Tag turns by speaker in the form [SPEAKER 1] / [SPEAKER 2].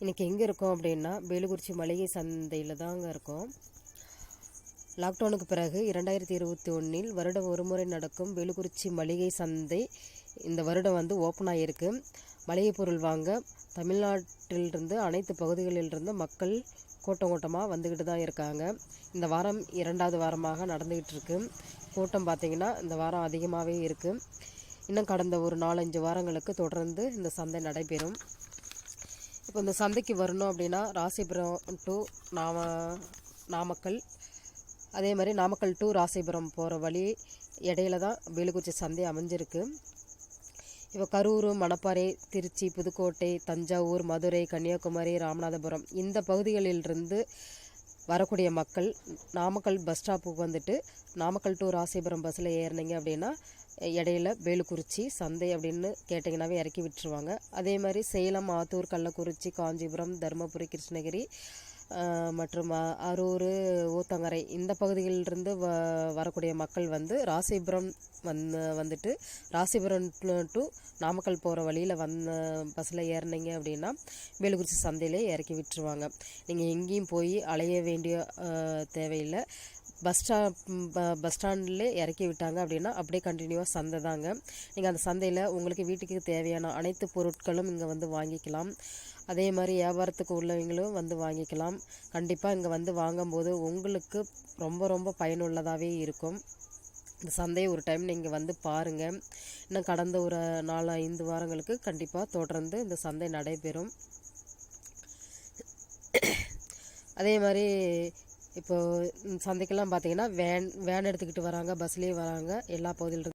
[SPEAKER 1] இன்றைக்கி எங்கே இருக்கோம் அப்படின்னா வேலுக்குறிச்சி மளிகை சந்தையில் தாங்க இருக்கோம். லாக்டவுனுக்கு பிறகு இரண்டாயிரத்தி இருபத்தி ஒன்றில் வருடம் ஒரு முறை நடக்கும் வேலுக்குறிச்சி மளிகை சந்தை இந்த வருடம் வந்து ஓப்பன் ஆகியிருக்கு மளிகை பொருள் வாங்க தமிழ்நாட்டிலிருந்து அனைத்து பகுதிகளிலிருந்து மக்கள் கூட்டம் கூட்டமாக வந்துக்கிட்டு தான் இருக்காங்க. இந்த வாரம் இரண்டாவது வாரமாக நடந்துக்கிட்டு இருக்கு. கூட்டம் பார்த்திங்கன்னா இந்த வாரம் அதிகமாகவே இருக்குது இன்னும் கடந்த ஒரு நாலஞ்சு வாரங்களுக்கு தொடர்ந்து இந்த சந்தை நடைபெறும். இப்போ இந்த சந்தைக்கு வரணும் அப்படின்னா ராசிபுரம் டு நாம நாமக்கல். அதே மாதிரி நாமக்கல் டு ராசிபுரம் போகிற வழி இடையில தான் வேலுக்குச்சி சந்தை அமைஞ்சிருக்கு. இப்போ கரூர் மணப்பாறை திருச்சி புதுக்கோட்டை தஞ்சாவூர் மதுரை கன்னியாகுமரி ராமநாதபுரம் இந்த பகுதிகளிலிருந்து வரக்கூடிய மக்கள் நாமக்கல் பஸ் ஸ்டாப்புக்கு வந்துட்டு நாமக்கல் டு ராசிபுரம் பஸ்ஸில் ஏறினீங்க அப்படின்னா இடையில வேலுக்குறிச்சி சந்தை அப்படின்னு கேட்டிங்கனாவே இறக்கி விட்டுருவாங்க. அதே மாதிரி சேலம் ஆத்தூர் கள்ளக்குறிச்சி காஞ்சிபுரம் தருமபுரி கிருஷ்ணகிரி மற்றும் அரூர் ஊத்தங்கரை இந்த பகுதிகளிலிருந்து வ வரக்கூடிய மக்கள் வந்து ராசிபுரம் வந்து வந்துட்டு ராசிபுரம் டு நாமக்கல் போகிற வழியில் வந்த பஸ்ஸில் ஏறினீங்க அப்படின்னா வேலுக்குறிச்சி சந்தையிலே இறக்கி விட்டுருவாங்க. நீங்கள் எங்கேயும் போய் அலைய வேண்டிய தேவையில்லை. பஸ் ஸ்டாப் பஸ் ஸ்டாண்ட்லேயே இறக்கி விட்டாங்க அப்படின்னா அப்படியே கண்டினியூவாக சந்தை தாங்க. நீங்கள் அந்த சந்தையில் உங்களுக்கு வீட்டுக்கு தேவையான அனைத்து பொருட்களும் இங்கே வந்து வாங்கிக்கலாம். அதே மாதிரி வியாபாரத்துக்கு உள்ளவங்களும் வந்து வாங்கிக்கலாம். கண்டிப்பாக இங்கே வந்து வாங்கும்போது உங்களுக்கு ரொம்ப ரொம்ப பயனுள்ளதாகவே இருக்கும். இந்த சந்தையை ஒரு டைம் நீங்கள் வந்து பாருங்கள் இன்னும் கடந்த ஒரு நாலு ஐந்து வாரங்களுக்கு கண்டிப்பாக தொடர்ந்து இந்த சந்தை நடைபெறும். அதே மாதிரி இப்போது சந்தைக்கெல்லாம் பார்த்தீங்கன்னா வேன் வேன் எடுத்துக்கிட்டு வராங்க பஸ்லேயே வராங்க எல்லா பகுதியிலிருந்து